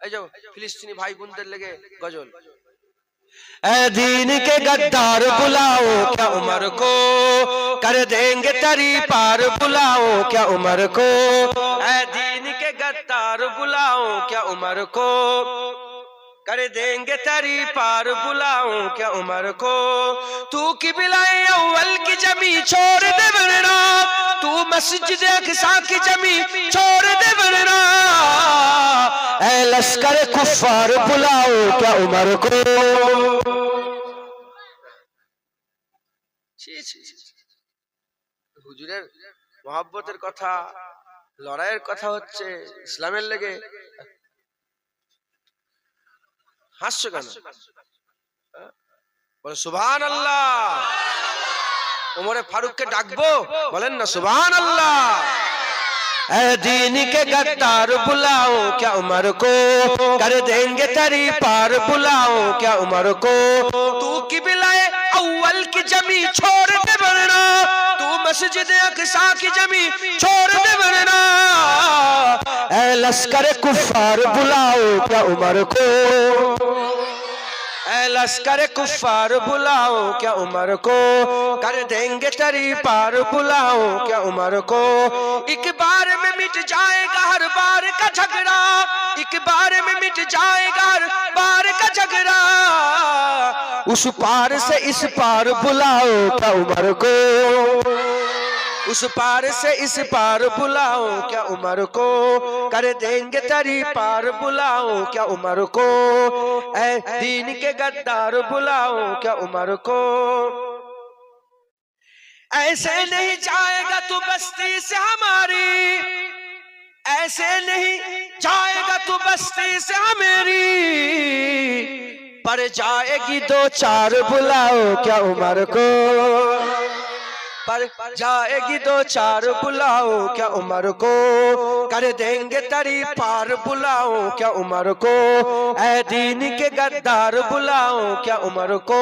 এই যাও ফিলিস্তিনি ভাই বোনদের লেগে গজল ए दीन के गद्दार बुलाओ क्या उमर को कर देंगे तरी पार बुलाओ क्या उमर को ऐ दीन के गद्दार बुलाओ क्या उमर को कर देंगे तेरी पार बुलाओ क्या उमर को तू की बिलाए अव्वल की जमी छोड़ दे वरना तू मस्जिद अक्सा की जमी छोड़ दे वरना ए लश्कर कुफार बुलाओ क्या उमर को ছি, ছি, ছি, ছি। হুজুরের মহাব্বতের কথা লড়াইয়ের কথা হচ্ছে ইসলামের লেগে হাসছো কেন হ্যাঁ? বলে সুবহান আল্লাহ ওমরে ফারুককে ডাকবো বলেন না সুবহান আল্লাহ ए दीन के गद्दार बुलाओ, क्या उमर को कर देंगे तरी पार बुलाओ, क्या उमर को? तू की बिलाए अव्वल की जमी छोड़ दे वरना, तू मस्जिद अक्सा की जमी छोड़ दे वरना। लश्कर कुफार बुलाओ, क्या उमर को? लश्कर कुफार बुलाओ, क्या उमर को? कर देंगे तेरी पार बुलाओ, क्या उमर को? एक का झगड़ा एक बार में मिट जाएगा बार का झगड़ा उस पार से इस पार बुलाओ क्या उमर को? उस पार से इस पार बुलाओ क्या उमर को? कर देंगे तेरी पार बुलाओ क्या उमर को? ऐ दीन के गद्दार बुलाओ क्या उमर को? ऐसे नहीं जाएगा तू बस्ती से हमारी। ऐसे नहीं जाएगा तू बस्ती से हमेरी पर जाएगी दो चार बुलाओ क्या उमर को? पर जाएगी दो चार बुलाओ क्या उमर को? कर देंगे तरी पार बुलाओ क्या उमर को? ऐ दीन के गद्दार बुलाओ क्या उमर को?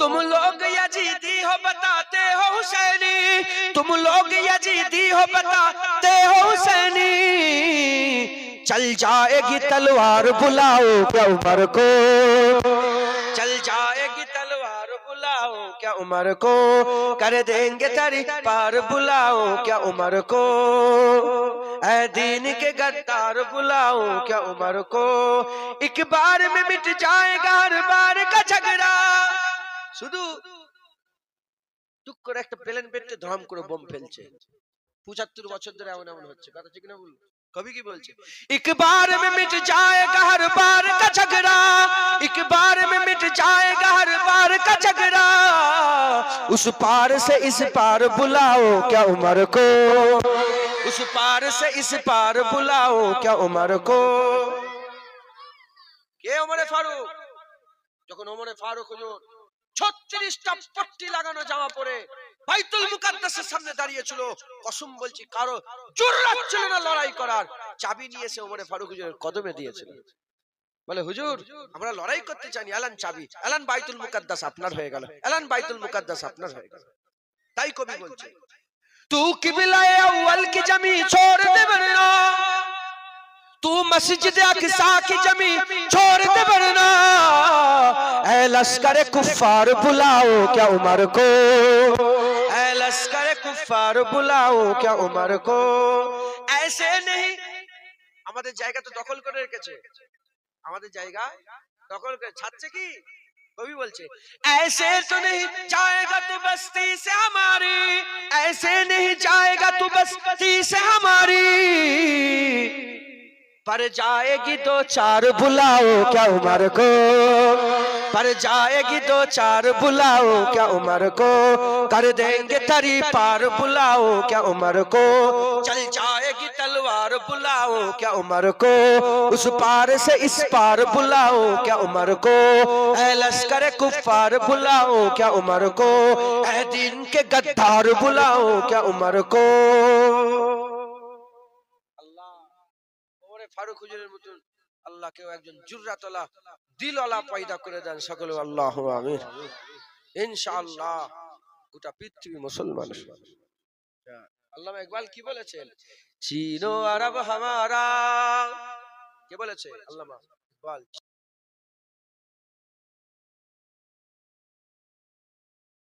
तुम लोग यजीदी हो बताते हो हुसैनी, तुम लोग यजीदी हो, बताते हो हुसैनी। चल जाएगी तलवार बुलाओ क्या उमर को। चल जाएगी तलवार बुलाओ क्या उमर को। कर देंगे तेरी पार बुलाओ क्या उमर को। ऐ दीन के गद्दार बुलाओ क्या उमर को। एक बार में मिट जाएगा हर बार का झगड़ा। শুধু টুক করে একটা প্লেন পেটে ধরাম করে বোম ফেলছে পঁচাত্তর বছর ধরে এমন এমন হচ্ছে কথা ঠিক না বল কবি কি বলছে एक बार में मिट जाएगा हर बार का झगड़ा एक बार में मिट जाएगा हर बार का झगड़ा उस पार से इस पार बुलाओ क्या उमर को उस पार से इस पार बुलाओ क्या उमर को কে ওমরে ফারুক যখন ওমরে ফারুক হুজুর ছত্রিশটা পট্টি লাগানো জামা পরে বাইতুল মুকাদ্দাসের সামনে দাঁড়িয়েছিল। কসম বলছি, কারও ছিল না লড়াই করার। চাবি ওমরে ফারুক হুজুরের কদমে দিয়েছিল। বলে, হুজুর, আমরা লড়াই করতে চাইনি এলান চাবি, এলান বাইতুল মুকাদ্দাস আপনার হয়ে গেল, এলান বাইতুল মুকাদ্দাস আপনার হয়ে গেল। তাই কবি বলছে, তু কিবলায়ে আউয়াল কি জামি ছোর तू मस्जिद अक्सा की जमी छोड़ दे वरना ए लश्कर कुफार बुलाओ क्या उमर को ऐ लश्कर कुफार बुलाओ क्या उमर को ऐसे नहीं আমাদের জায়গা তো দখল করে রেখেছে আমাদের জায়গা দখল করে ছাড়ছে কি কবি বলছে ऐसे तो नहीं जाएगा तू बस्ती से हमारी ऐसे नहीं जाएगा तू बस्ती से हमारी पर जाएगी दो चार बुलाओ, क्या उम्र को? पर जाएगी दो चार बुलाओ, क्या उम्र को? कर देंगे तरी पार बुलाओ, क्या उम्र को? चल जाएगी तलवार बुलाओ, क्या उम्र को? उस पार से इस पार बुलाओ, क्या उम्र को? लश्कर कुफार बुलाओ, क्या उमर को? ए दिन के गद्दार बुलाओ, क्या उम्र को? ফারুক হুজুরের মতন আল্লাহ কেউ একজন জুররাতলা দিলওয়ালা পয়দা করে দেন সকলে, আল্লাহ আমিন। ইনশাআল্লাহ, গোটা পৃথিবী মুসলমান। আল্লাহ ইকবাল কি বলেছেন? চীন আরব হামারা। কে বলেছে? আল্লাহ ইকবাল।